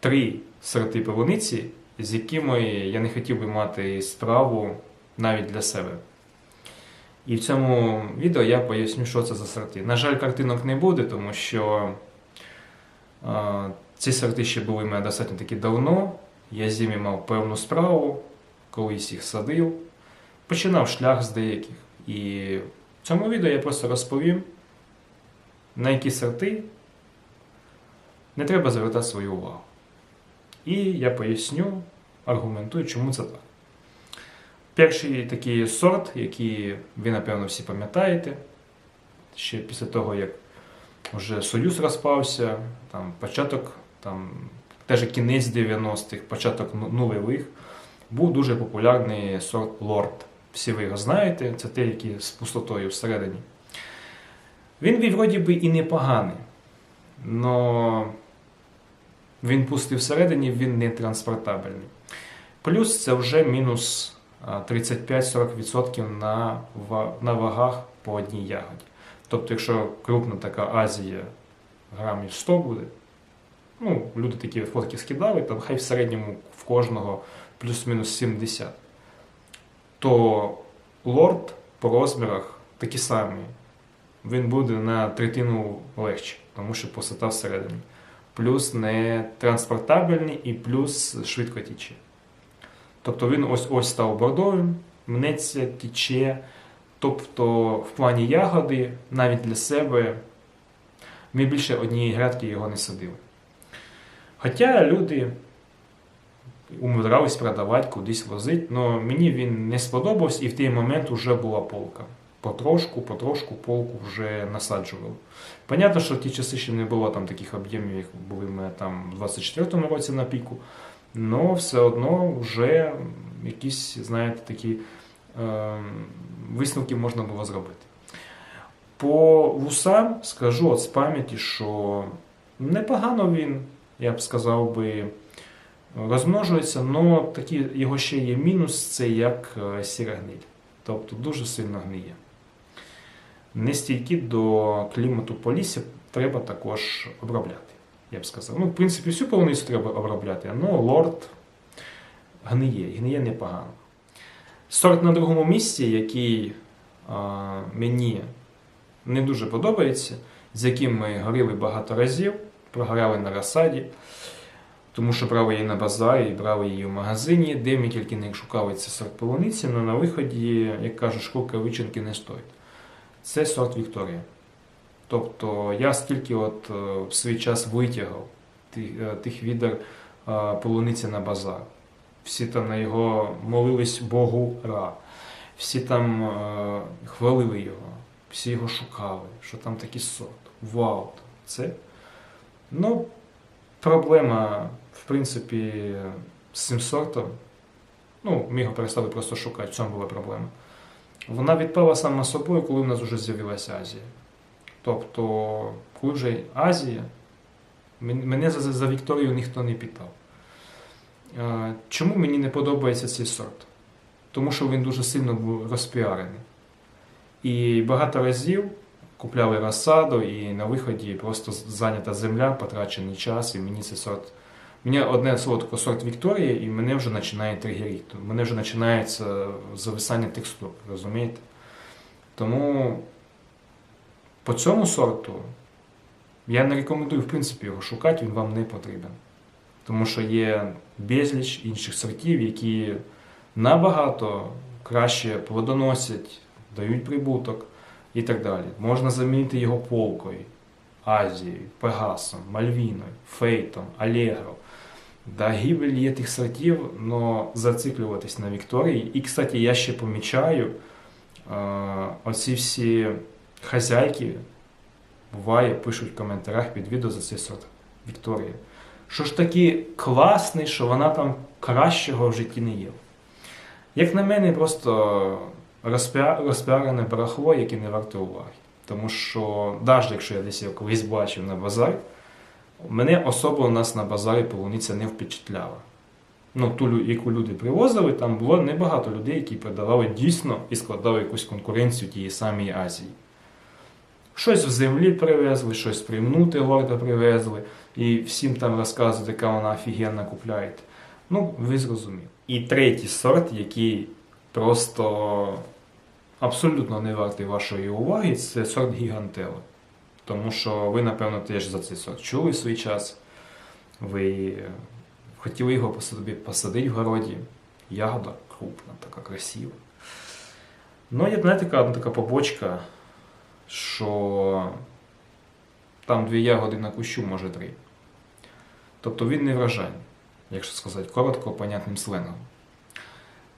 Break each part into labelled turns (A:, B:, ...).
A: три сорти полуниці, з якими я не хотів би мати справу навіть для себе. І в цьому відео я поясню, що це за сорти. На жаль, картинок не буде, тому що е, ці сорти ще були в мене достатньо таки давно. Я з мав певну справу, колись їх садив. Починав шлях з деяких. І в цьому відео я просто розповім, на які сорти не треба звертати свою увагу. І я поясню, аргументую, чому це так. Перший такий сорт, який ви, напевно, всі пам'ятаєте, ще після того, як вже Союз розпався, там початок, там, теж кінець 90-х, початок ну- нульових, був дуже популярний сорт Лорд. Всі ви його знаєте, це те, який з пустотою всередині. Він він вроді би і непоганий, але він пустий всередині, він не транспортабельний. Плюс це вже мінус 35-40% на, на вагах по одній ягоді. Тобто, якщо крупна така Азія грамів 100 буде, ну, люди такі фотки скидали, там хай в середньому в кожного плюс-мінус 70. То лорд по розмірах такі самі. Він буде на третину легше, тому що пустота всередині. Плюс не транспортабельний і плюс швидко тіче. Тобто він ось ось став бордовим, мнеться, тіче. Тобто, в плані ягоди, навіть для себе, ми більше однієї грядки його не садили. Хоча люди умудрялись продавати, кудись возити, але мені він не сподобався і в той момент вже була полка. Потрошку, потрошку полку вже насаджували. Понятно, що в ті часи ще не було там таких об'ємів, як були мене там в 24-му році на піку. але все одно вже якісь, знаєте, такі е, висновки можна було зробити. По вусам скажу от з пам'яті, що непогано він, я б сказав би, розмножується, але такі його ще є мінус, це як е, сіра гниль. Тобто дуже сильно гниє. Не стійкі до клімату полісся треба також обробляти, я б сказав. Ну, в принципі, всю полуницю треба обробляти, але лорд гниє, гниє непогано. Сорт на другому місці, який а, мені не дуже подобається, з яким ми горіли багато разів, прогоряли на розсаді, тому що брали її на базарі, брали її в магазині, де ми тільки не шукали цей сорт полуниці, але на виході, як кажуть, шкурка вичинки не стоїть. Це сорт Вікторія. Тобто я скільки от е, в свій час витягав тих, е, тих відер е, полуниці на базар. Всі там на його молились Богу Ра. Всі там хвалили його, всі його шукали, що там такий сорт. Вау! Це. Ну, проблема, в принципі, з цим сортом. Ну, ми його перестали просто шукати, в цьому була проблема. Вона відпала сама собою, коли в нас вже з'явилася Азія. Тобто, коли вже Азія, мене за, за Вікторію ніхто не питав. Чому мені не подобається цей сорт? Тому що він дуже сильно був розпіарений. І багато разів купляли розсаду, і на виході просто зайнята земля, потрачений час, і мені цей сорт. Мені одне слово таке сорт Вікторії, і мене вже починає тригерити. Мене вже починається зависання текстур, розумієте? Тому по цьому сорту я не рекомендую, в принципі, його шукати, він вам не потрібен. Тому що є безліч інших сортів, які набагато краще плодоносять, дають прибуток і так далі. Можна замінити його полкою, Азією, Пегасом, Мальвіною, Фейтом, Алегро. Да, гибель є тих сортів, але зациклюватись на Вікторії. І, кстати, я ще помічаю, оці всі хазяйки буває, пишуть в коментарях під відео за цей сорт Вікторії. Що ж такий класний, що вона там кращого в житті не є. Як на мене, просто розпіа- розпіарене барахло, яке не варте уваги. Тому що, навіть якщо я десь його колись бачив на базарі, мене особо у нас на базарі полуниця не впечатляла. Ну, ту, яку люди привозили, там було небагато людей, які продавали дійсно і складали якусь конкуренцію тієї самої Азії. Щось в землі привезли, щось примнути горда привезли, і всім там розказують, яка вона офігенна купляєте. Ну, ви зрозуміли. І третій сорт, який просто абсолютно не вартий вашої уваги, це сорт гігантели. Тому що ви, напевно, теж за цей сорт чули в свій час. Ви хотіли його по собі посадити в городі. Ягода крупна, така красива. Ну, є така, одна така побочка, що там дві ягоди на кущу, може три. Тобто він не вражайний, якщо сказати коротко, понятним сленгом.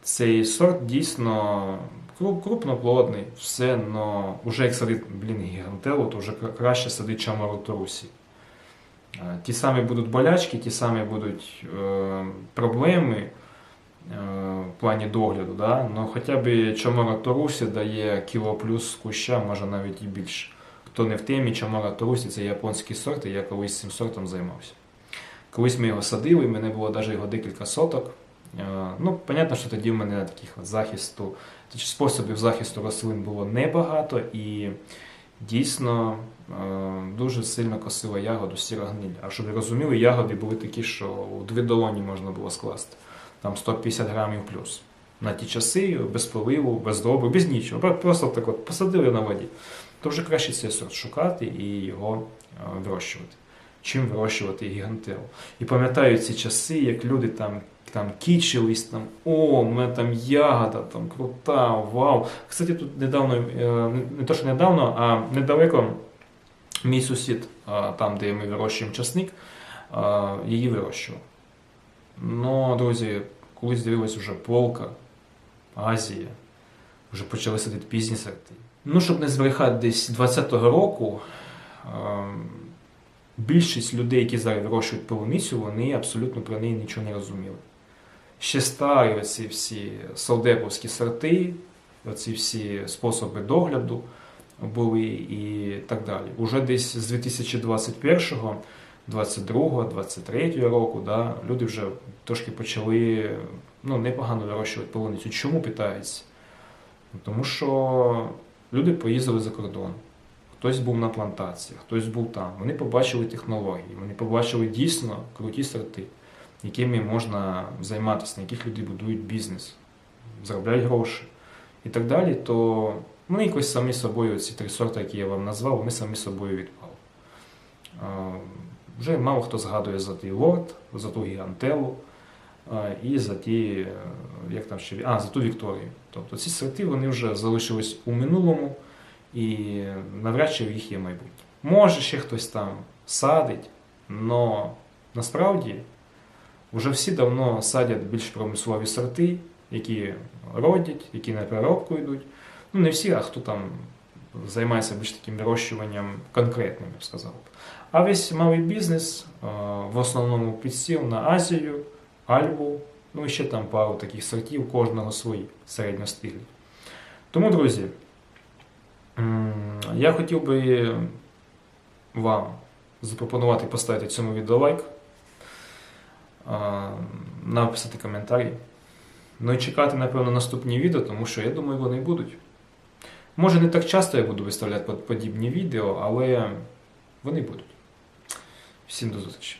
A: Цей сорт дійсно крупноплодний, все, але вже як садить, блін, гігантелу, то вже краще садить чамору Торусі. Е, Ті самі будуть болячки, ті самі будуть е, проблеми е, в плані догляду, да? но хоча б чамора Торусі дає кіло плюс куща, може навіть і більше. Хто не в темі, чамора Торусі це японський сорт, і я колись цим сортом займався. Колись ми його садили, в мене було навіть його декілька соток. Е, Ну, понятно, що тоді в мене таких от захисту, способів захисту рослин було небагато і дійсно е, дуже сильно косила ягоду сіра гниль. А щоб ви розуміли, ягоди були такі, що у дві долоні можна було скласти. Там 150 грамів плюс. На ті часи, без поливу, без дроби, без нічого. Просто так от посадили на воді. То вже краще цей сорт шукати і його е, вирощувати, чим вирощувати гігантелу. І пам'ятаю ці часи, як люди там, там кічились, там, о, у мене там ягода, там крута, вау. Кстати, тут недавно, е, не- то, що недавно, а недалеко мій сусід, там, де ми вирощуємо часник, її вирощував. Ну, друзі, колись дивилась вже Полка, Азія, вже почали садити пізні сорти. Ну, щоб не збрехати десь 20-го року, більшість людей, які зараз вирощують полуницю, вони абсолютно про неї нічого не розуміли. Ще старі оці всі солдеповські сорти, оці всі способи догляду були і так далі. Уже десь з 2021 22 23 року да, люди вже трошки почали ну, непогано вирощувати полуницю. Чому питаються? Тому що люди поїздили за кордон. Хтось був на плантаціях, хтось був там. Вони побачили технології, вони побачили дійсно круті сорти, якими можна займатися, на яких люди будують бізнес, заробляють гроші і так далі, то вони якось самі собою, ці три сорти, які я вам назвав, вони самі собою відпали. Вже мало хто згадує за той лорд, за ту гігантелу і за ті, е, як там ще, а, за ту Вікторію. Тобто ці сорти вони вже залишились у минулому і навряд чи в їх є майбутнє. Може, ще хтось там садить, але насправді вже всі давно садять більш промислові сорти, які родять, які на переробку йдуть. Ну, не всі, а хто там займається більш таким вирощуванням конкретним, я б сказав. А весь малий бізнес е, в основному підсів на Азію, Альбу, ну і ще там пару таких сортів, кожного свої середньостиглі. Тому, друзі, я хотів би вам запропонувати поставити цьому відео лайк, написати коментарі. Ну і чекати, напевно, наступні відео, тому що я думаю, вони будуть. Може, не так часто я буду виставляти подібні відео, але вони будуть. Всім до зустрічі.